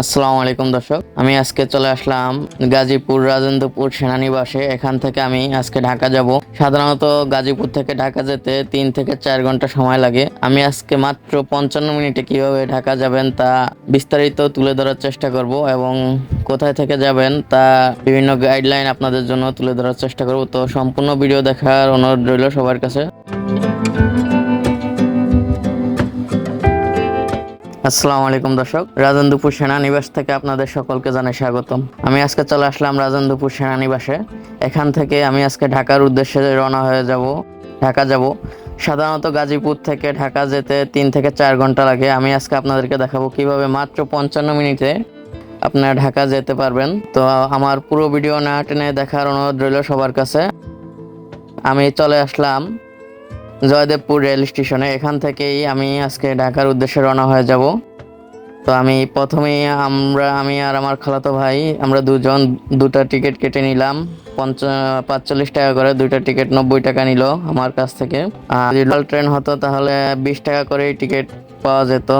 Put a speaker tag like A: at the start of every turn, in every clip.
A: আসসালামু আলাইকুম দর্শক। আমি আজকে চলে আসলাম গাজীপুর রাজেন্দ্রপুর সেনানিবাসে। এখান থেকে আমি আজকে ঢাকা যাব। সাধারণত গাজীপুর থেকে ঢাকা যেতে তিন থেকে চার ঘণ্টা সময় লাগে। আমি আজকে মাত্র পঞ্চান্ন মিনিটে কীভাবে ঢাকা যাবেন তা বিস্তারিত তুলে ধরার চেষ্টা করব এবং কোথায় থেকে যাবেন তা বিভিন্ন গাইডলাইন আপনাদের জন্য তুলে ধরার চেষ্টা করব। তো সম্পূর্ণ ভিডিও দেখার অনুরোধ রইল সবার কাছে। আসসালামু আলাইকুম দর্শক রাজেন্দ্রপুর সেনানিবাস থেকে আপনাদের সকলকে জানাই স্বাগতম। আমি আজকে চলে আসলাম রাজেন্দ্রপুর সেনানিবাসে। এখান থেকে আমি আজকে ঢাকার উদ্দেশ্যে রওনা হয়ে যাব, ঢাকা যাব। সাধারণত গাজীপুর থেকে ঢাকা যেতে তিন থেকে চার ঘণ্টা লাগে। আমি আজকে আপনাদেরকে দেখাবো কীভাবে মাত্র পঞ্চান্ন মিনিটে আপনারা ঢাকা যেতে পারবেন। তো আমার পুরো ভিডিও না টেনে দেখার অনুরোধ রইল সবার কাছে। আমি চলে আসলাম জয়দেবপুর রেল স্টেশনে। এখান থেকেই আমি আজকে ঢাকার উদ্দেশ্যে রওনা হয়ে যাব। তো আমি প্রথমেই আমরা, আমি আর আমার খালাতো ভাই, আমরা দুজন দুটা টিকিট কেটে নিলাম। পঞ্চা, পাঁচচল্লিশ টাকা করে দুইটা টিকিট, নব্বই টাকা নিল আমার কাছ থেকে। আর ট্রেন হতো তাহলে বিশ টাকা করেই টিকিট পাওয়া যেত।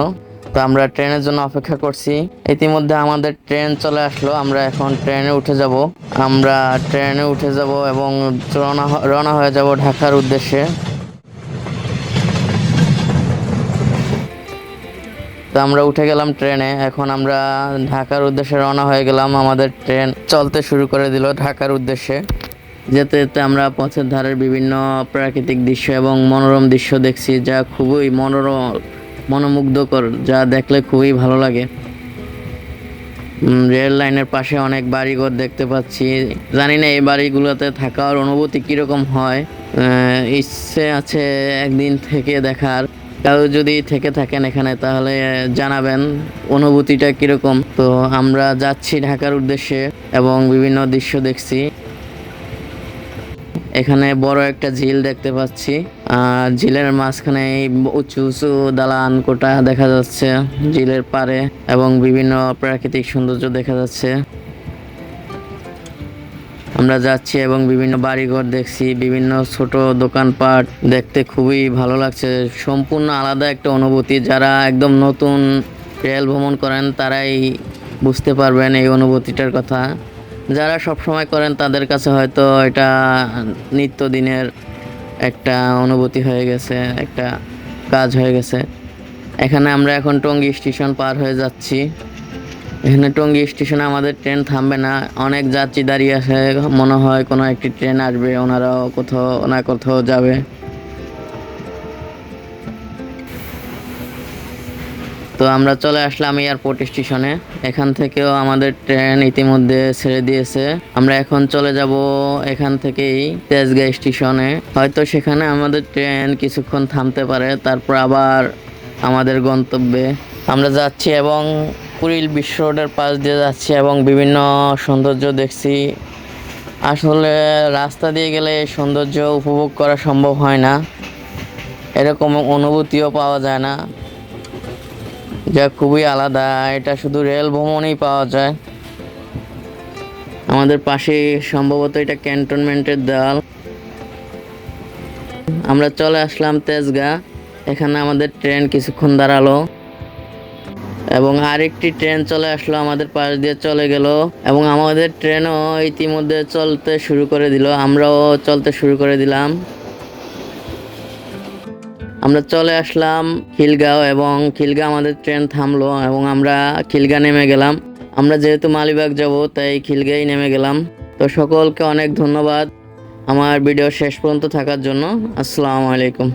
A: তো আমরা ট্রেনের জন্য অপেক্ষা করছি। ইতিমধ্যে আমাদের ট্রেন চলে আসলো, আমরা এখন ট্রেনে উঠে যাব। আমরা ট্রেনে উঠে যাব এবং রওনা রওনা হয়ে যাব ঢাকার উদ্দেশ্যে। তো আমরা উঠে গেলাম ট্রেনে। এখন আমরা ঢাকার উদ্দেশ্যে রওনা হয়ে গেলাম। আমাদের ট্রেন চলতে শুরু করে দিল ঢাকার উদ্দেশ্যে। যেতে যেতে আমরা পথের ধারের বিভিন্ন প্রাকৃতিক দৃশ্য এবং মনোরম দৃশ্য দেখছি, যা খুবই মনোরম, মনোমুগ্ধকর, যা দেখলে খুবই ভালো লাগে। রেল লাইনের পাশে অনেক বাড়িঘর দেখতে পাচ্ছি। জানি না এই বাড়িগুলোতে থাকার অনুভূতি কীরকম হয়। ইচ্ছে আছে একদিন থেকে দেখার। কেউ যদি থেকে থাকেন এখানে, তাহলে জানাবেন অনুভূতিটা কীরকম। তো আমরা যাচ্ছি ঢাকার উদ্দেশ্যে এবং বিভিন্ন দৃশ্য দেখছি। এখানে বড় একটা ঝিল দেখতে পাচ্ছি। আর ঝিলের মাঝখানে উঁচু উঁচু দালান কোটা দেখা যাচ্ছে ঝিলের পারে এবং বিভিন্ন প্রাকৃতিক সৌন্দর্য দেখা যাচ্ছে। আমরা যাচ্ছি এবং বিভিন্ন বাড়িঘর দেখছি, বিভিন্ন ছোট দোকানপাট দেখতে খুবই ভালো লাগছে। সম্পূর্ণ আলাদা একটা অনুভূতি। যারা একদম নতুন রেল ভ্রমণ করেন, তারাই বুঝতে পারবেন এই অনুভূতিটার কথা। যারা সব সময় করেন, তাদের কাছে হয়তো এটা নিত্যদিনের একটা অনুভূতি হয়ে গেছে, একটা কাজ হয়ে গেছে। এখানে আমরা এখন টঙ্গী স্টেশন পার হয়ে যাচ্ছি। এখানে টঙ্গী স্টেশনে আমাদের ট্রেন থামবে না। অনেক যাত্রী দাঁড়িয়ে আছে। মনে হয় কোনো একটি ট্রেন আসবে, ওনারাও কোথাও না কোথাও যাবে। তো আমরা চলে আসলাম এয়ারপোর্ট স্টেশনে। এখান থেকেও আমাদের ট্রেন ইতিমধ্যে ছেড়ে দিয়েছে। আমরা এখন চলে যাব এখান থেকেই তেজগাঁ স্টেশনে। হয়তো সেখানে আমাদের ট্রেন কিছুক্ষণ থামতে পারে, তারপর আবার আমাদের গন্তব্যে। আমরা যাচ্ছি এবং কুড়িল বিশ্ব রোডের পাশ দিয়ে যাচ্ছি এবং বিভিন্ন সৌন্দর্য দেখছি। আসলে রাস্তা দিয়ে গেলে সৌন্দর্য উপভোগ করা সম্ভব হয় না। এরকম অনুভূতিও পাওয়া যায় না। যা খুবই আলাদা, এটা শুধু রেল ভ্রমণেই পাওয়া যায়। আমাদের পাশে সম্ভবত এটা ক্যান্টনমেন্টের দেওয়াল আমরা চলে আসলাম তেজগাঁ। এখানে আমাদের ট্রেন কিছুক্ষণ দাঁড়াল। এবং আরেকটি ট্রেন চলে আসলো আমাদের পাশ দিয়ে চলে গেল এবং আমাদের ট্রেনও ইতিমধ্যে চলতে শুরু করে দিল, আমরাও চলতে শুরু করে দিলাম। আমরা চলে আসলাম খিলগাঁও এবং খিলগাঁও আমাদের ট্রেন থামলো এবং আমরা খিলগা নেমে গেলাম। আমরা যেহেতু মালিবাগ যাব, তাই খিলগাঁই নেমে গেলাম। তো সকলকে অনেক ধন্যবাদ আমার ভিডিও শেষ পর্যন্ত থাকার জন্য। আসসালামু আলাইকুম।